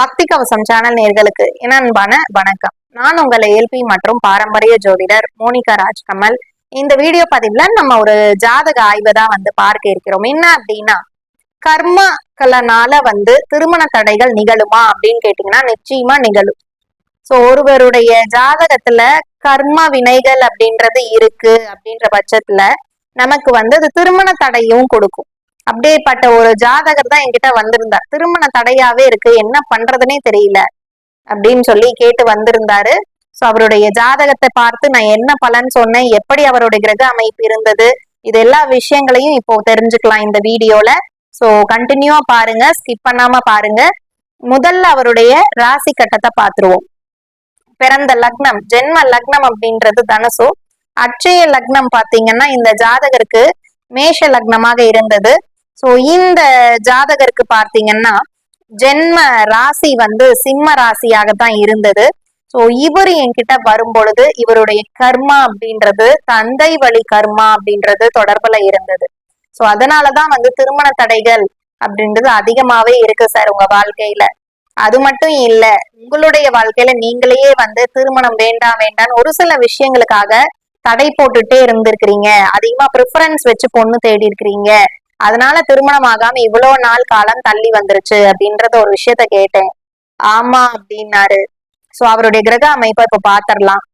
பக்தி கவசம் சேனல் நேர்களுக்கு இனன்பான வணக்கம். நான் உங்கள் எல்பி மற்றும் பாரம்பரிய ஜோதிடர் மோனிகா ராஜ்கமல். இந்த வீடியோ பதிவுல நம்ம ஒரு ஜாதக ஆய்வை தான் வந்து பார்க்க இருக்கிறோம். என்ன அப்படின்னா கர்மக்கலனால வந்து திருமண தடைகள் நிகழுமா அப்படின்னு கேட்டீங்கன்னா நிச்சயமா நிகழும். சோ ஒருவருடைய ஜாதகத்துல கர்ம வினைகள் அப்படின்றது இருக்கு அப்படின்ற பட்சத்துல நமக்கு வந்து அது திருமண தடையும் கொடுக்கும். அப்படியேப்பட்ட ஒரு ஜாதகர் தான் என்கிட்ட வந்திருந்தார். திருமண தடையாவே இருக்கு. என்ன பண்றதுனே தெரியல அப்படின்னு சொல்லி கேட்டு வந்திருந்தாரு. சோ அவருடைய ஜாதகத்தை பார்த்து நான் என்ன பலன் சொன்னேன்? எப்படி அவருடைய கிரக அமைப்பு இருந்தது? இது எல்லா விஷயங்களையும் இப்போ தெரிஞ்சுக்கலாம் இந்த வீடியோல. சோ கண்டினியூவா பாருங்க. ஸ்கிப் பண்ணாம பாருங்க. முதல்ல அவருடைய ராசி கட்டத்தை பார்த்துருவோம். பிறந்த லக்னம் ஜென்ம லக்னம் அப்படின்றது தனுசு. அட்சய லக்னம் பாத்தீங்கன்னா இந்த ஜாதகருக்கு மேஷ லக்னமாக இருந்தது. சோ இந்த ஜாதகருக்கு பார்த்தீங்கன்னா ஜென்ம ராசி வந்து சிம்ம ராசியாக தான் இருந்தது. சோ இவர் என்கிட்ட வரும் பொழுது இவருடைய கர்மா அப்படின்றது தந்தை வழி கர்மா அப்படின்றது தொடர்புல இருந்தது. சோ அதனாலதான் வந்து திருமண தடைகள் அப்படின்றது அதிகமாவே இருக்கு சார் உங்க வாழ்க்கையில. அது மட்டும் இல்ல உங்களுடைய வாழ்க்கையில நீங்களே வந்து திருமணம் வேண்டாம் வேண்டாம் ஒரு சில விஷயங்களுக்காக தடை போட்டுட்டே இருந்திருக்கிறீங்க. அதிகமா ப்ரிஃபரன்ஸ் வச்சு பொண்ணு தேடி இருக்கிறீங்க அதனால திருமணம் ஆகாம இவ்வளவு நாள் காலம் தள்ளி வந்துருச்சு அப்படின்றத ஒரு விஷயத்த கேட்டேன். ஆமா அப்படின்னாரு. சோ அவருடைய கிரக அமைப்பை இப்ப பாத்திரலாம்.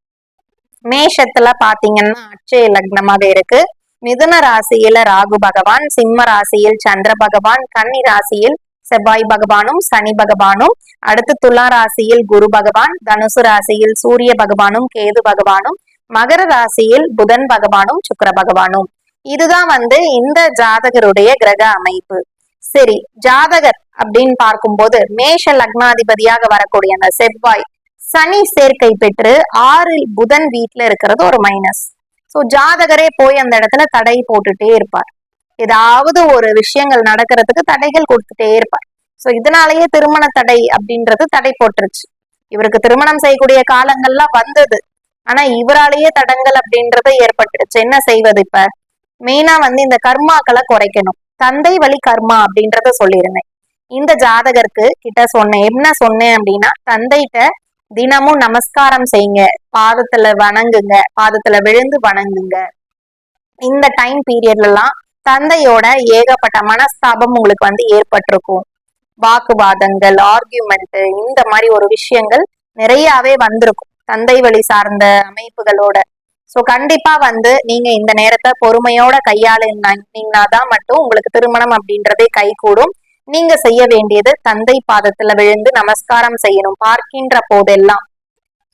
மேஷத்துல பாத்தீங்கன்னா அட்சய லக்னமாக இருக்கு. மிதுன ராசியில ராகு பகவான் சிம்ம ராசியில் சந்திர பகவான் கன்னி ராசியில் செவ்வாய் பகவானும் சனி பகவானும் அடுத்து துலா ராசியில் குரு பகவான் தனுசு ராசியில் சூரிய பகவானும் கேது பகவானும் மகர ராசியில் புதன் பகவானும் சுக்கர பகவானும். இதுதான் வந்து இந்த ஜாதகருடைய கிரக அமைப்பு. சரி ஜாதகர் அப்படின்னு பார்க்கும்போது மேஷ லக்னாதிபதியாக வரக்கூடிய அந்த செவ்வாய் சனி சேர்க்கை பெற்று ஆறில் புதன் வீட்டுல இருக்கிறது ஒரு மைனஸ் சோ ஜாதகரே போய் அந்த இடத்துல தடை போட்டுட்டே இருப்பார். ஏதாவது ஒரு விஷயங்கள் நடக்கிறதுக்கு தடைகள் கொடுத்துட்டே இருப்பார். சோ இதனாலேயே திருமண தடை அப்படின்றது தடை போட்டுருச்சு. இவருக்கு திருமணம் செய்யக்கூடிய காலங்கள்லாம் வந்தது. ஆனா இவராலேயே தடங்கள் அப்படின்றது ஏற்பட்டுருச்சு என்ன செய்வது இப்ப? மெயினா வந்து இந்த கர்மாக்களை குறைக்கணும். தந்தை வழி கர்மா அப்படின்றத சொல்லியிருந்தேன். இந்த ஜாதகருக்கு கிட்ட சொன்னேன். என்ன சொன்னேன் அப்படின்னா தந்தைகிட்ட தினமும் நமஸ்காரம் செய்யுங்க. பாதத்துல வணங்குங்க. பாதத்துல விழுந்து வணங்குங்க. இந்த டைம் பீரியட்ல எல்லாம் தந்தையோட ஏகப்பட்ட மனஸ்தாபம் உங்களுக்கு வந்து ஏற்பட்டிருக்கும். வாக்குவாதங்கள் ஆர்கியூமெண்ட் இந்த மாதிரி ஒரு விஷயங்கள் நிறையாவே வந்திருக்கும். தந்தை வழி சார்ந்த அமைப்புகளோட. சோ கண்டிப்பா வந்து நீங்க இந்த நேரத்தை பொறுமையோட கையாளுனீங்கன்னா தான் மட்டும் உங்களுக்கு திருமணம் அப்படின்றதே கை கூடும் நீங்க செய்ய வேண்டியது தந்தை பாதத்துல விழுந்து நமஸ்காரம் செய்யணும் பார்க்கின்ற போதெல்லாம்.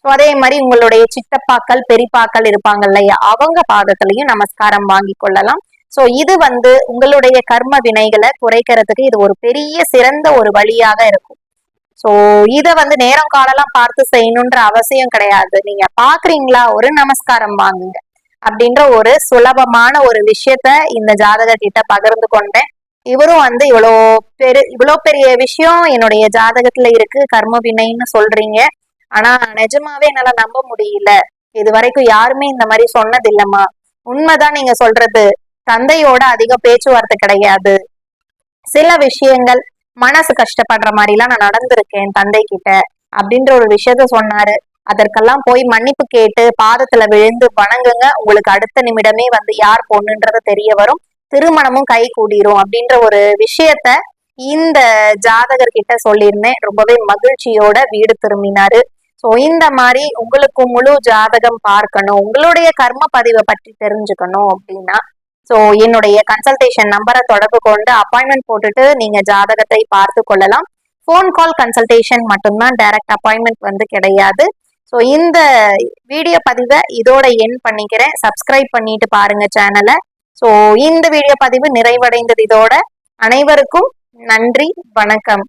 ஸோ அதே மாதிரி உங்களுடைய சித்தப்பாக்கள் பெரிப்பாக்கள் இருப்பாங்க இல்லையா? அவங்க பாதத்திலையும் நமஸ்காரம் வாங்கி கொள்ளலாம். சோ இது வந்து உங்களுடைய கர்ம வினைகளை குறைக்கிறதுக்கு இது ஒரு பெரிய சிறந்த ஒரு வழியாக இருக்கும். சோ இத வந்து நேரம் காலெல்லாம் பார்த்து செய்யணுன்ற அவசியம் கிடையாது. நீங்க பாக்குறீங்களா ஒரு நமஸ்காரம் வாங்குங்க. அப்படின்ற ஒரு சுலபமான ஒரு விஷயத்த இந்த ஜாதக கிட்ட பகிர்ந்து கொண்டேன். இவரும் வந்து இவ்வளோ பெரு இவ்வளோ பெரிய விஷயம் என்னுடைய ஜாதகத்துல இருக்கு. கர்ம வினைன்னு சொல்றீங்க. ஆனா நிஜமாவே என்னால நம்ப முடியல. இது வரைக்கும் யாருமே இந்த மாதிரி சொன்னது இல்லம்மா உண்மைதான் நீங்க சொல்றது. தந்தையோட அதிக பேச்சுவார்த்தை கிடையாது. சில விஷயங்கள் மனசு கஷ்டப்படுற மாதிரிலாம் நான் நடந்திருக்கேன் தந்தை கிட்ட அப்படின்ற ஒரு விஷயத்த சொன்னாரு. அதற்கெல்லாம் போய் மன்னிப்பு கேட்டு பாதத்துல விழுந்து வணங்குங்க. உங்களுக்கு அடுத்த நிமிடமே வந்து யார் பொண்ணுன்றத தெரிய வரும். திருமணமும் கை கூடிரும் அப்படின்ற ஒரு விஷயத்த இந்த ஜாதகர் கிட்ட சொல்லியிருந்தேன். ரொம்பவே மகிழ்ச்சியோட வீடு திரும்பினாரு. சோ இந்த மாதிரி உங்களுக்கு முழு ஜாதகம் பார்க்கணும். உங்களுடைய கர்ம பதிவை பற்றி தெரிஞ்சுக்கணும் அப்படின்னா ஸோ என்னுடைய கன்சல்டேஷன் நம்பரை தொடர்பு கொண்டு அப்பாயின்மெண்ட் போட்டுட்டு நீங்க ஜாதகத்தை பார்த்து கொள்ளலாம். ஃபோன் கால் கன்சல்டேஷன் மட்டும்தான் டைரக்ட் அப்பாயின்மெண்ட் வந்து கிடையாது. ஸோ இந்த வீடியோ பதிவை இதோட என் பண்ணிக்கிறேன். சப்ஸ்கிரைப் பண்ணிட்டு பாருங்க சேனலை ஸோ இந்த வீடியோ பதிவு நிறைவடைந்தது இதோட அனைவருக்கும் நன்றி வணக்கம்.